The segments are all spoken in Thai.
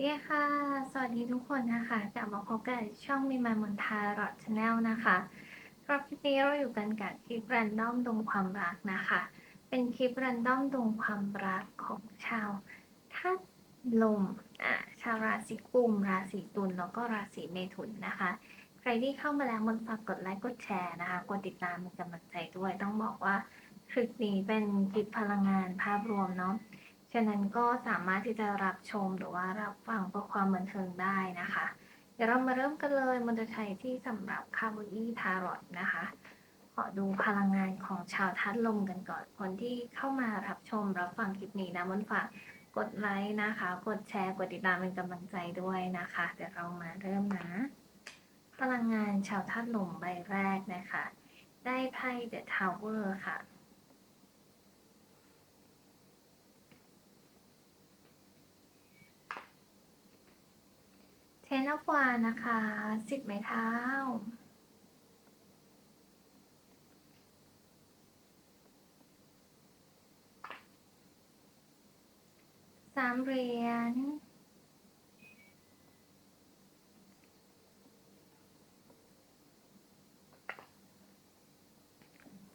ดีค่ะ สวัสดีทุกคนนะคะ กลับมาพบกับช่องมีมามนทารอดชาแนลนะคะรอบคลิปนี้เราอยู่กันกับคลิปแรนดอมดวงความรักนะคะ เป็นคลิปแรนดอมดวงความรักของชาวทัดลมอ่าชาวราศีกุม ราศีตุล แล้วก็ราศีเมถุนนะคะ ใครที่เข้ามาแล้วมนฝากกดไลค์ กดแชร์นะคะ กดติดตามเป็นกำลังใจด้วย ต้องบอกว่าคลิปนี้เป็นคลิปพลังงานภาพรวมเนาะ ฉะนั้นก็สามารถที่จะรับชมหรือว่ารับฟังเพื่อความบันเทิงได้นะคะ เดี๋ยวเรามาเริ่มกันเลยมันจะใช้ที่สำหรับคาร์บอนีทารอตนะคะ ขอดูพลังงานของชาวทัดลมกันก่อน คนที่เข้ามารับชมรับฟังคลิปนี้นะมันฝากกดไลค์นะคะ กดแชร์กดติดตามเป็นกำลังใจด้วยนะคะ เดี๋ยวเรามาเริ่มนะ พลังงานชาวทัดลมใบแรกนะคะ ได้ไพ่เดอะทาวเวอร์ค่ะ นอฟวานะคะสิบไม้เท้า สามเหรียญ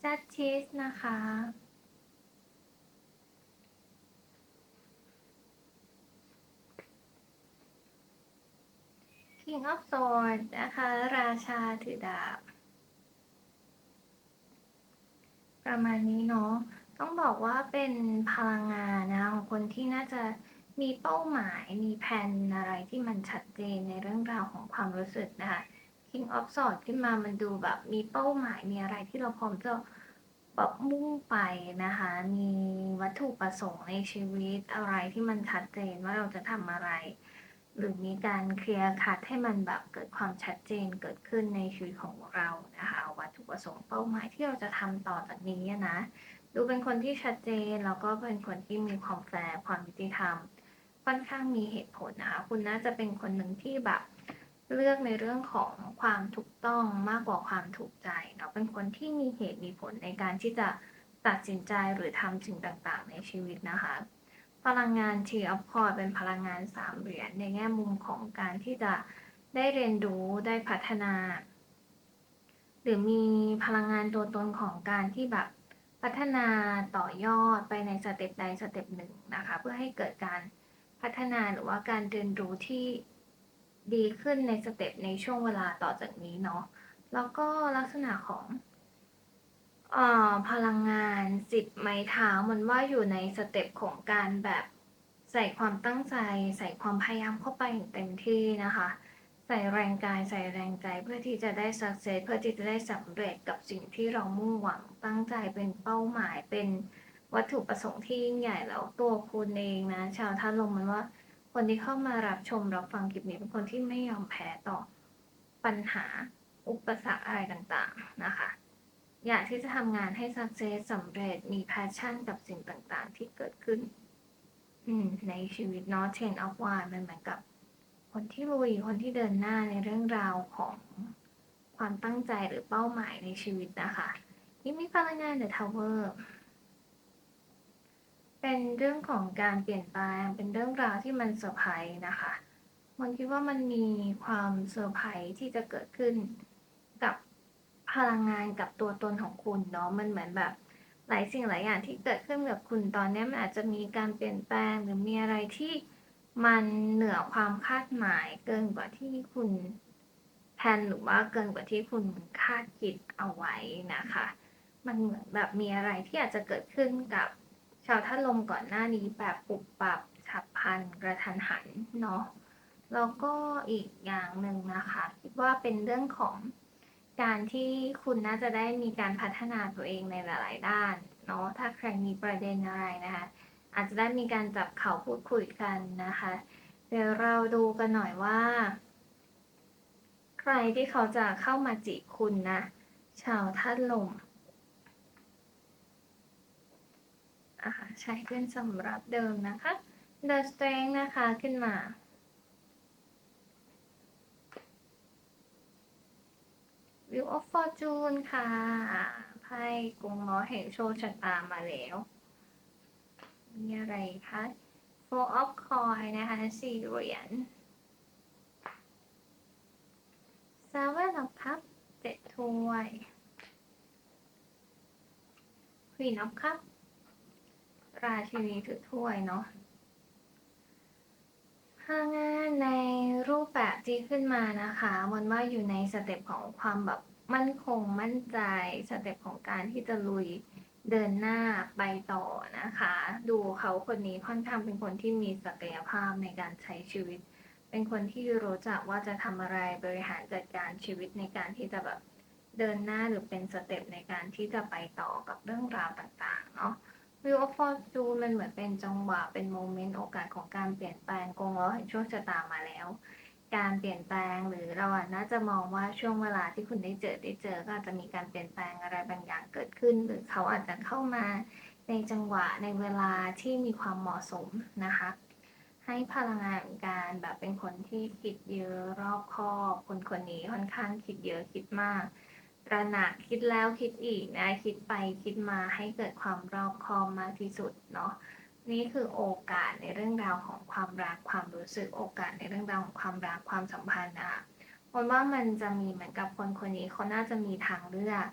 จัดชีสนะคะ King of Swords นะคะ ราชาถือดาบ ประมาณนี้เนาะ ต้องบอกว่าเป็นพลังงานนะคะของคนที่น่าจะมีเป้าหมาย มีแผนอะไรที่มันชัดเจนในเรื่องราวของความรู้สึกนะคะ King of Swords ขึ้นมามันดูแบบมีเป้าหมาย มีอะไรที่เราพร้อมจะแบบมุ่งไปนะคะ มีวัตถุประสงค์ในชีวิตอะไรที่มันชัดเจนว่าเราจะทำอะไร หรือมีการเคลียร์คัดให้มันแบบเกิดความชัดเจนเกิดขึ้นในชีวิตของเรานะคะวัตถุประสงค์เป้าหมายที่เราจะทำต่อจากนี้นะดูเป็นคนที่ชัดเจนแล้วก็เป็นคนที่มีความแฟร์ความยุติธรรม ค่อนข้างมีเหตุผลนะคะคุณน่าจะเป็นคนหนึ่งที่แบบเลือกในเรื่องของความถูกต้องมากกว่าความถูกใจเนาะเป็นคนที่มีเหตุมีผลในการที่จะตัดสินใจหรือทำสิ่งต่างๆ ในชีวิตนะคะ พลังงานทีอัพคอร์ดเป็นพลังงานสามเหรียญในแง่มุมของการที่จะได้เรียนรู้ได้พัฒนา หรือมีพลังงานตัวตนของการที่แบบพัฒนาต่อยอดไปในสเต็ปใดสเต็ปหนึ่งนะคะ เพื่อให้เกิดการพัฒนาหรือว่าการเรียนรู้ที่ดีขึ้นในสเต็ปในช่วงเวลาต่อจากนี้เนาะแล้วก็ลักษณะของ เอ่อพลังงานสิบไม้เท้ามันว่าอยู่ในสเต็ปของการแบบใส่ความตั้งใจ ใส่ความพยายามเข้าไปอย่างเต็มที่นะคะ ใส่แรงกายใส่แรงใจเพื่อที่จะได้สักเซสเพื่อที่จะได้สำเร็จกับสิ่งที่เรามุ่งหวังตั้งใจเป็นเป้าหมายเป็นวัตถุประสงค์ที่ยิ่งใหญ่แล้วตัวคุณเองนะ ชาวท่านลมมันว่า คนที่เข้ามารับชมรับฟังคลิปนี้เป็นคนที่ไม่ยอมแพ้ต่อปัญหาอุปสรรคอะไรต่างๆนะคะ อยากที่จะทำงานให้สักเซสสำเร็จมีแพชชั่นกับสิ่งต่างๆ ที่เกิดขึ้นในชีวิตเนาะเชนออฟวานมันเหมือนกับ คนที่ลุยคนที่เดินหน้าในเรื่องราวของความตั้งใจหรือเป้าหมายในชีวิตนะคะนี่มีพลังงานเดอะทาวเวอร์เป็นเรื่องของการเปลี่ยนแปลงเป็นเรื่องราวที่มันเซอร์ไพรส์นะคะมันคิดว่ามันมีความเซอร์ไพรส์ที่จะเกิดขึ้น พลังงานกับตัวตนของคุณเนาะมันเหมือนแบบหลายสิ่งหลายอย่างที่เกิดขึ้นกับคุณตอนนี้มันอาจจะมีการเปลี่ยนแปลงหรือมีอะไรที่มันเหนือความคาดหมายเกินกว่าที่คุณแพนหรือว่าเกินกว่าที่คุณคาดคิดเอาไว้นะคะ มันเหมือนแบบมีอะไรที่อาจจะเกิดขึ้นกับชาวท่าลมก่อนหน้านี้แบบปุบปับฉับพลันกระทันหันเนาะแล้วก็อีกอย่างหนึ่งนะคะ คิดว่าเป็นเรื่องของ การที่คุณน่าจะได้มีการพัฒนาตัวเองในหลาย ๆ ด้านเนาะถ้าใครมีประเด็นอะไรนะคะ อาจจะได้มีการจับเขาพูดคุยกันนะคะเดี๋ยวเราดูกันหน่อยว่า ใครที่เขาจะเข้ามาจีบคุณนะชาวท่านลมอ่าใช้เป็นสำรับเดิมนะคะ The Strength นะคะขึ้นมา Wheel of Fortune ค่ะไพ่กงล้อแห่งโชคชะตามาแล้ว มีอะไรคะโฟ four of coin นะคะสี่เหรียญ seven of cup เจ็ดถ้วย queen of cup ราชินีถือถ้วยเนาะพลังงานในรูปแบบที่ขึ้นมานะคะมันว่าอยู่ในสเต็ปของความแบบ มั่นคงมั่นใจสเต็ปของการที่จะลุยเดินหน้าไปต่อนะคะ ดูเขาคนนี้ค่อนข้างเป็นคนที่มีศักยภาพในการใช้ชีวิต เป็นคนที่รู้จักว่าจะทำอะไรบริหารจัดการชีวิตในการที่จะแบบเดินหน้าหรือเป็นสเต็ปในการที่จะไปต่อกับเรื่องราวต่างๆเนาะวิวออฟฟอร์จูมันเหมือนเป็นจังหวะเป็นโมเมนต์โอกาสของการเปลี่ยนแปลงกงล้อแห่งโชคชะตามาแล้ว การเปลี่ยนแปลงหรือเราอะน่าจะมองว่าช่วงเวลาที่คุณได้เจอได้เจอก็อาจจะมีการเปลี่ยนแปลงอะไรบางอย่างเกิดขึ้น หรือเขาอาจจะเข้ามาในจังหวะในเวลาที่มีความเหมาะสมนะคะ ให้พลังงานการแบบเป็นคนที่คิดเยอะรอบคอบคนคนนี้ค่อนข้างคิดเยอะคิดมากตระหนักคิดแล้วคิดอีกนะคิดไปคิดมาให้เกิดความรอบคอบมากที่สุดเนาะ นี่คือโอกาสในเรื่องราวของความรักความรู้สึกโอกาสในเรื่องราวของความรักความสัมพันธ์อะคนว่ามันจะมีเหมือนกับคนคนนี้เขาน่าจะมีทางเลือก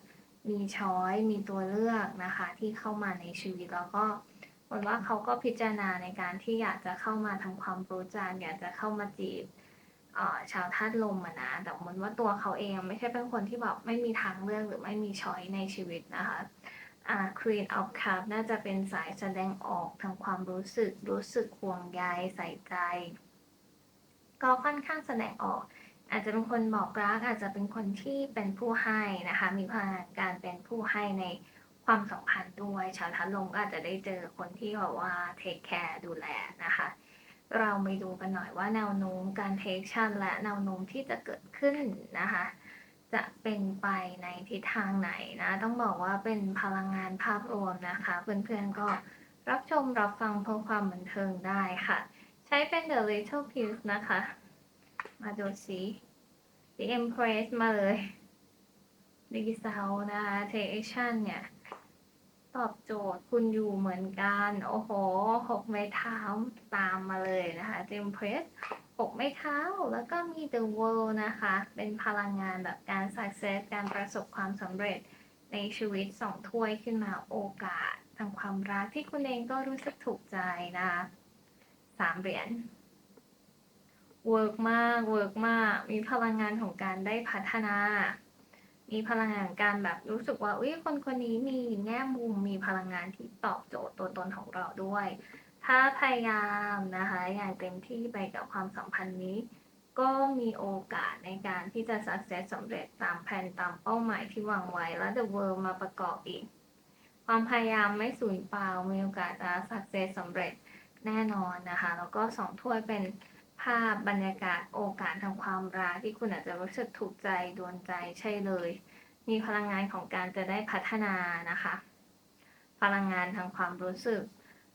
มีช้อยมีตัวเลือกนะคะ ที่เข้ามาในชีวิตแล้วก็คนว่าเขาก็พิจารณาในการที่อยากจะเข้ามาทำความรู้จักอยากจะเข้ามาจีบชาวธาตุลมอะนะแต่มันว่าตัวเขาเองไม่ใช่เป็นคนที่แบบไม่มีทางเลือกหรือไม่มีช้อยในชีวิตนะคะ Queen of Cup น่าจะเป็นสายแสดงออกทางความรู้สึก รู้สึกห่วงใยใส่ใจ ก็ค่อนข้างแสดงออก อาจจะเป็นคนบอกรัก อาจจะเป็นคนที่เป็นผู้ให้นะคะ มีพลังการเป็นผู้ให้ในความสัมพันธ์ด้วย ชาวธาตุลมก็อาจจะได้เจอคนที่แบบว่าเทคแคร์ดูแลนะคะ เราไปดูกันหน่อยว่าแนวโน้มการเทคชั่นและแนวโน้มที่จะเกิดขึ้นนะคะ จะเป็นไปในทิศทางไหนนะ ต้องบอกว่าเป็นพลังงานภาพรวมนะคะ เพื่อนๆก็รับชมรับฟังเพื่อความบันเทิงได้ค่ะ ใช้เป็น The Little Piece นะคะ มาดูสิ The Empress มาเลย ดีเซลนะคะ Take Action เนี่ย ตอบโจทย์คุณอยู่เหมือนกัน โอ้โหหกไม้เท้าตามมาเลยนะคะเจมเพรสห กไม้เท้า แล้วก็มี The World นะคะ เป็นพลังงานแบบการ success การประสบความสำเร็จในชีวิตสองถ้วยขึ้นมาโอกาสทางความรักที่คุณเองก็รู้สึกถูกใจนะคะสามเหรียญเวิร์กมากเวิร์กมาก มีพลังงานของการได้พัฒนา มีพลังงานการแบบรู้สึกว่าอุ้ยคนคนนี้มีแง่มุม มีพลังงานที่ตอบโจทย์ตัวตนของเราด้วย ถ้าพยายามนะคะอย่างเต็มที่ไปกับความสัมพันธ์นี้ ก็มีโอกาสในการที่จะ success สำเร็จตามแผนตามเป้าหมายที่วางไว้แล้ว the world มาประกอบอีก ความพยายามไม่สูญเปล่ามีโอกาสจะ success สำเร็จแน่นอนนะคะ แล้วก็สองถ้วยเป็นภาพบรรยากาศโอกาสทางความรักที่คุณอาจจะรู้สึกถูกใจโดนใจใช่เลย มีพลังงานของการจะได้พัฒนานะคะ พลังงานทางความรู้สึก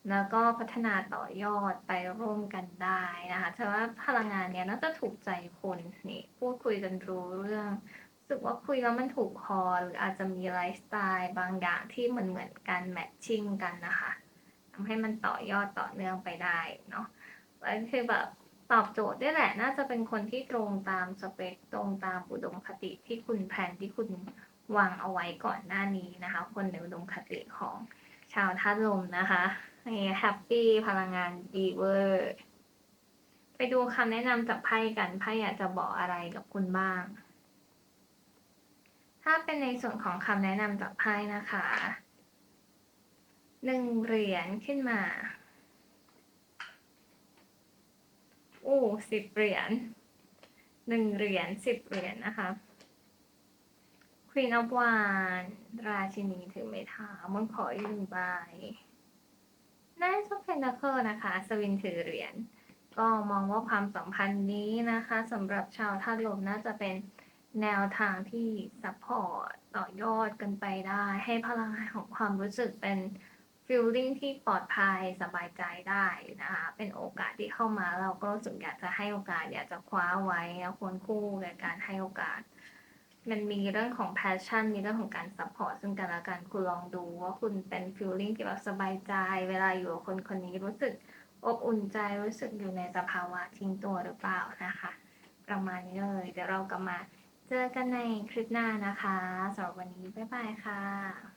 แล้วก็พัฒนาต่อยอดไปร่วมกันได้นะคะแต่ว่าพลังงานเนี้ยน่าจะถูกใจคนนี่พูดคุยกันรู้เรื่องรู้สึกว่าคุยแล้วมันถูกคอหรืออาจจะมีไลฟ์สไตล์บางอย่างที่เหมือนเหมือนกันแมทชิ่งกันนะคะทำให้มันต่อยอดต่อเนื่องไปได้เนาะแล้วคือแบบตอบโจทย์ได้แหละ น่าจะเป็นคนที่ตรงตามสเปคตรงตามอุดมคติที่คุณแผนที่คุณวางเอาไว้ก่อนหน้านี้นะคะ คนในอุดมคติของชาวธาตุลมนะคะ นี่แฮปปี้พลังงานดีเวอร์ ไปดูคำแนะนำจากไพ่กันไพ่อยากจะบอกอะไรกับคุณบ้าง ถ้าเป็นในส่วนของคำแนะนำจากไพ่นะคะหนึ่งเหรียญขึ้นมาอู้สิบเหรียญหนึ่งเหรียญสิบเหรียญนะคะ Queen of w a ราชินีถือไม้เท้ามันขออีกหนึ่งใบ Knight of Pentacles นะคะ สวินถือเหรียญก็มองว่าความสัมพันธ์นี้นะคะสำหรับชาวธาตุลมน่าจะเป็นแนวทางที่ซัพพอร์ตต่อยอดกันไปได้ ให้พลังงานของความรู้สึกเป็นฟีลลิ่งที่ปลอดภัยสบายใจได้นะคะเป็นโอกาสที่เข้ามาเราก็รู้สึกอยากจะให้โอกาสอยากจะคว้าไว้แล้วควรคู่กับการให้โอกาส มันมีเรื่องของ passion มีเรื่องของการ support ซึ่งกันและกันคุณลองดูว่าคุณเป็น feeling ที่แบบสบายใจ เวลาอยู่กับคนคนนี้รู้สึกออบอุ่นใจรู้สึกอยู่ในสภาวะทิ้งตัวหรือเปล่านะคะ ประมาณนี้เลยเดี๋ยวเรากลับมาเจอกันในคลิปหน้านะคะสำหรับวันนี้ บ๊ายบายค่ะ